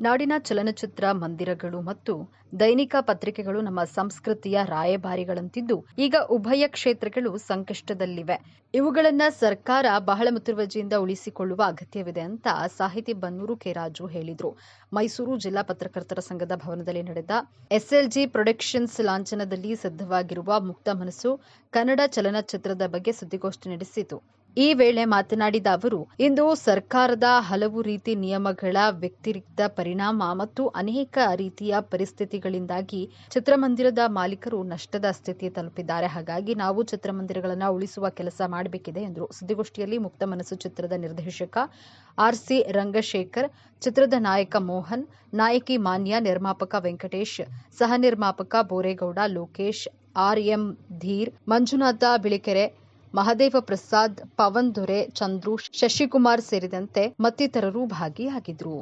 ನಾಡಿನ ಚಲನಚಿತ್ರ ಮಂದಿರಗಳು ಮತ್ತು ದೈನಿಕ ಪತ್ರಿಕೆಗಳು ನಮ್ಮ ಸಂಸ್ಕೃತಿಯ ರಾಯಭಾರಿಗಳಂತಿದ್ದು, ಈಗ ಉಭಯ ಕ್ಷೇತ್ರಗಳು ಸಂಕಷ್ಟದಲ್ಲಿವೆ. ಇವುಗಳನ್ನ ಸರ್ಕಾರ ಬಹಳ ಮುತುವರ್ಜಿಯಿಂದ ಉಳಿಸಿಕೊಳ್ಳುವ ಅಗತ್ಯವಿದೆ ಅಂತ ಸಾಹಿತಿ ಬನ್ನೂರು ಕೆ. ರಾಜು ಹೇಳಿದರು. ಮೈಸೂರು ಜಿಲ್ಲಾ ಪತ್ರಕರ್ತರ ಸಂಘದ ಭವನದಲ್ಲಿ ನಡೆದ ಎಸ್ಎಲ್ಜಿ ಪ್ರೊಡಕ್ಷನ್ಸ್ ಲಾಂಛನದಲ್ಲಿ ಸಿದ್ಧವಾಗಿರುವ ಮುಕ್ತ ಮನಸ್ಸು ಕನ್ನಡ ಚಲನಚಿತ್ರದ ಬಗ್ಗೆ ಸುದ್ದಿಗೋಷ್ಠಿ ನಡೆಸಿತು. ಈ ವೇಳೆ ಮಾತನಾಡಿದ ಅವರು, ಇಂದು ಸರ್ಕಾರದ ಹಲವು ರೀತಿ ನಿಯಮಗಳ ವ್ಯತಿರಿಕ್ತ ಪರಿಣಾಮ ಮತ್ತು ಅನೇಕ ರೀತಿಯ ಪರಿಸ್ಥಿತಿಗಳಿಂದಾಗಿ ಚಿತ್ರಮಂದಿರದ ಮಾಲೀಕರು ನಷ್ಟದ ಸ್ಥಿತಿ ತಲುಪಿದ್ದಾರೆ. ಹಾಗಾಗಿ ನಾವು ಚಿತ್ರಮಂದಿರಗಳನ್ನು ಉಳಿಸುವ ಕೆಲಸ ಮಾಡಬೇಕಿದೆ ಎಂದರು ಸುದ್ದಿಗೋಷ್ಠಿಯಲ್ಲಿ ಮುಕ್ತ ಮನಸ್ಸು ಚಿತ್ರದ ನಿರ್ದೇಶಕ ಆರ್ಸಿ ರಂಗಶೇಖರ್, ಚಿತ್ರದ ನಾಯಕ ಮೋಹನ್ ನಾಯಕಿ ಮಾನ್ಯ ನಿರ್ಮಾಪಕ ವೆಂಕಟೇಶ್, ಸಹ ನಿರ್ಮಾಪಕ ಬೋರೇಗೌಡ ಲೋಕೇಶ್, ಆರ್ ಎಂ ಧೀರ್, ಮಂಜುನಾಥ ಬಿಳಿಕೆರೆ, ಮಹದೇವ ಪ್ರಸಾದ್, ಪವನ್ ದೊರೆ, ಚಂದ್ರು, ಶಶಿಕುಮಾರ್ ಸೇರಿದಂತೆ ಮತ್ತಿತರರು ಭಾಗಿಯಾಗಿದ್ದರು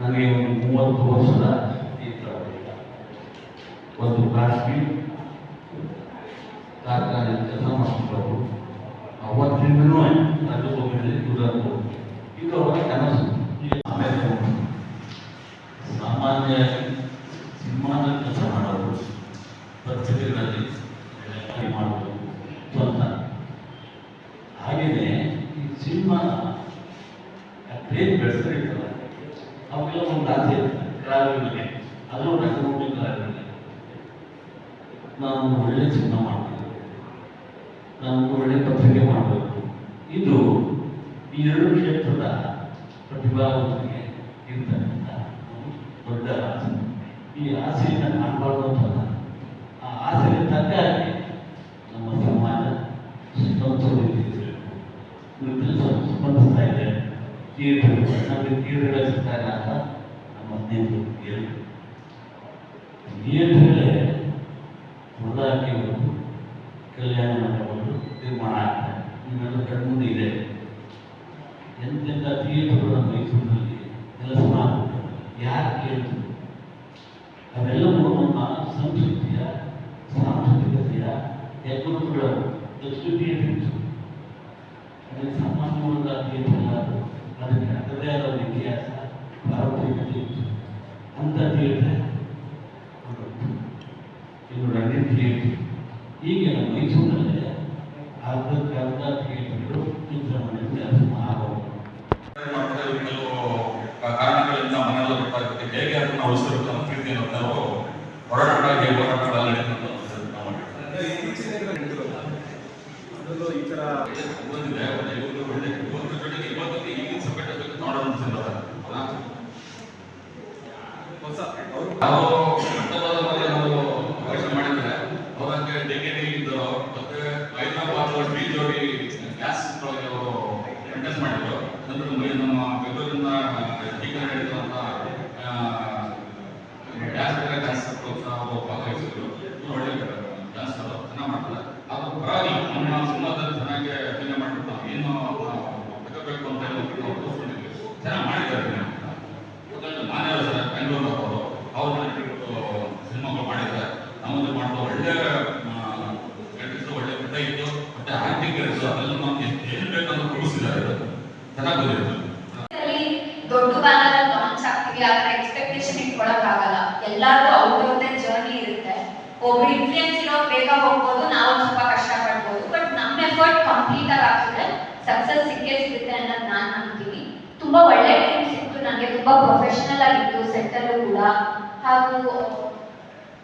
ನನಗೆ ಒಂದು ಮೂವತ್ತು ವರ್ಷದ ಒಂದು ಕಾರ್ಖಾನೆ ಕೆಲಸ ಅವತ್ತಿಂದನೂ ರಂಗಭೂಮಿಯಲ್ಲಿ ದುಡಿದು ಇದು ಅವರ ಕನಸು ಆಮೇಲೆ ಸಾಮಾನ್ಯ ಸಿನಿಮಾದ ಕೆಲಸ ಮಾಡೋರು ಪತ್ರಿಕೆಗಳಲ್ಲಿ ಮಾಡಬೇಕು ಸ್ವಂತ ಹಾಗೆಯೇ ಈ ಸಿನಿಮಾ ಬೆಳೆಸ್ತಾ ಬೆಳೆಸಿರ್ತಲ್ಲ ಅವೆಲ್ಲ ಒಂದು ಆಸೆ ಅದು ರಂಗಭೂಮಿ ಕಲಾವಿದರಿಗೆ ನಾವು ಒಳ್ಳೆ ಸಿನಿಮಾ ನಾವು ಒಳ್ಳೆ ಪತ್ರಿಕೆ ಮಾಡಬೇಕು. ಇದು ಈ ಎರಡು ಕ್ಷೇತ್ರದ ಪ್ರತಿಭಾವಂತರಿಗೆ ಇರ್ತಕ್ಕಂಥ ದೊಡ್ಡ ಆಸೆ. ಈ ಆಸೆಯನ್ನು ಕಾಣಬಾರ್ದು ಅಂತಲ್ಲ ಆ ಆಸೆಗೆ ತಕ್ಕ ನಮ್ಮ ಸಮಾಜ ಸಂಸ್ಕೃತಿ ಸ್ಪಂದಿಸ್ತಾ ಇದೆ. ತೀರ್ಥಗಳು, ನಮಗೆ ತೀರ್ಥಗಳ ಇಲ್ಲ ಅಂತ ನಮ್ಮ ಸ್ನೇಹಿತರು ಹೇಳಿದ್ರು. ತೀರ್ಥಗಳೇ ಹೊರದಾಕಿ ಒಂದು ಕಲ್ಯಾಣ ಮಂಟಪಗಳು ನಿರ್ಮಾಣ ಆಗ್ತದೆ. ನಿಮ್ಮೆಲ್ಲ ಕಣ್ಮುಂದೆ ಇದೆ. ಎಂತೆಂಥ ಥಿಯೇಟರ್ಗಳು ನಮ್ಮ ಮೈಸೂರಿನಲ್ಲಿ ಕೆಲಸ ಮಾಡ್ತಾರೆ ಯಾರು ಕೇಳಿದ್ರು ಅವೆಲ್ಲವೂ ನಮ್ಮ ಸಂಸ್ಕೃತಿಯ, ಸಾಂಸ್ಕೃತಿಕತೆಯ ಹೆಗ್ಗುರುತುಗಳ ಸಂಸ್ಕೃತಿಯ ತಿಳಿಸು ಅದಕ್ಕೆ ಸಾಮಾನ್ಯವಾದ ಥಿಯೇಟರ್ ಅದು ಅದಕ್ಕೆ ಅದರದೇ ಆದ ಇತಿಹಾಸ ಪಾರಂಪರಿಕತೆ ಅಂಥ ತೀರ್ಥ ಹೇಗೆ ಕಂಪ್ಲೀಟ್ ನಾವು ಹೋರಾಟ ಹೇಗೆ ಹೋರಾಟಗಳು ನಾವು ಅದರಲ್ಲೂ ಈ ಥರ ಬಂದಿದೆ ಒಳ್ಳೆ ಇವತ್ತು ಜೊತೆಗೆ ಈಗಿನ ಸಬ್ಜೆಕ್ಟ್ ಬಗ್ಗೆ ನೋಡೋಣ ಅನ್ಸಿಲ್ಲ ಅಲ್ಲ? ಹೊಸ ಅವರು ನಾವು ನಾವು ಅವಕಾಶ ಮಾಡಿದ್ರೆ ಅವರಂಗೆ ಮತ್ತೆ ಹೈದರಾಬಾದ್ ಬಿ ಜೋಡಿ ಗ್ಯಾಸ್ ಒಳಗೆ ಅವರು ಕಂಟೆಸ್ಟ್ ಮಾಡಿದ್ರು. ನಂತರ ನಮ್ಮ ಬೆಂಗಳೂರಿನ ಟೀಕ ನಡೆಯುವಂತ ಗ್ಯಾಸ್ ಗ್ಯಾಸ್ ಪ್ರೋತ್ಸಾಹ ಅವರು ಭಾಗವಹಿಸಿದ್ರು ಇವ್ರು ಒಳ್ಳೆ ಡ್ಯಾನ್ಸ್ ಚೆನ್ನಾಗಿ ಮಾಡ್ತಾರೆ ಅದು ಪರವಾಗಿಲ್ಲ ನಮ್ಮ ಸಿನಿಮಾದಲ್ಲಿ ಚೆನ್ನಾಗಿ ಅಭಿನಯ ಏನು ತಗೋಬೇಕು ಅಂತ ಚೆನ್ನಾಗಿ ಮಾಡಿದ್ದಾರೆ ಅವರು ಮಾಡಿದ್ದಾರೆ ಒಳ್ಳೆ ಒಳ್ಳೆ ಮತ್ತೆ ಚೆನ್ನಾಗಿ ಬಂದಿತ್ತು ಅಲ್ಲಿ ದೊಡ್ಡ ಬ್ಯಾನರ್ ಲಾಂಚ್ ಆಗ್ತೀವಿ ಆ ಎಕ್ಸ್ಪೆಕ್ಟೇಷನ್ ಇಟ್ಕೊಳಕ್ ಆಗಲ್ಲ ಎಲ್ಲಾರ್ದು ಅವ್ರವ್ರದೇ ಜರ್ನಿ ಇರುತ್ತೆ. ಒಬ್ರು ಇನ್ಫ್ಲೂಯೆನ್ಸ್ ಇರೋ ಬೇಗ ಹೋಗ್ಬೋದು. ತುಂಬಾ ಪ್ರೊಫೆಷನಲ್ ಆಗಿತ್ತು ಸೆಟ್ ಅಲ್ಲೂ ಕೂಡ ಹಾಗೂ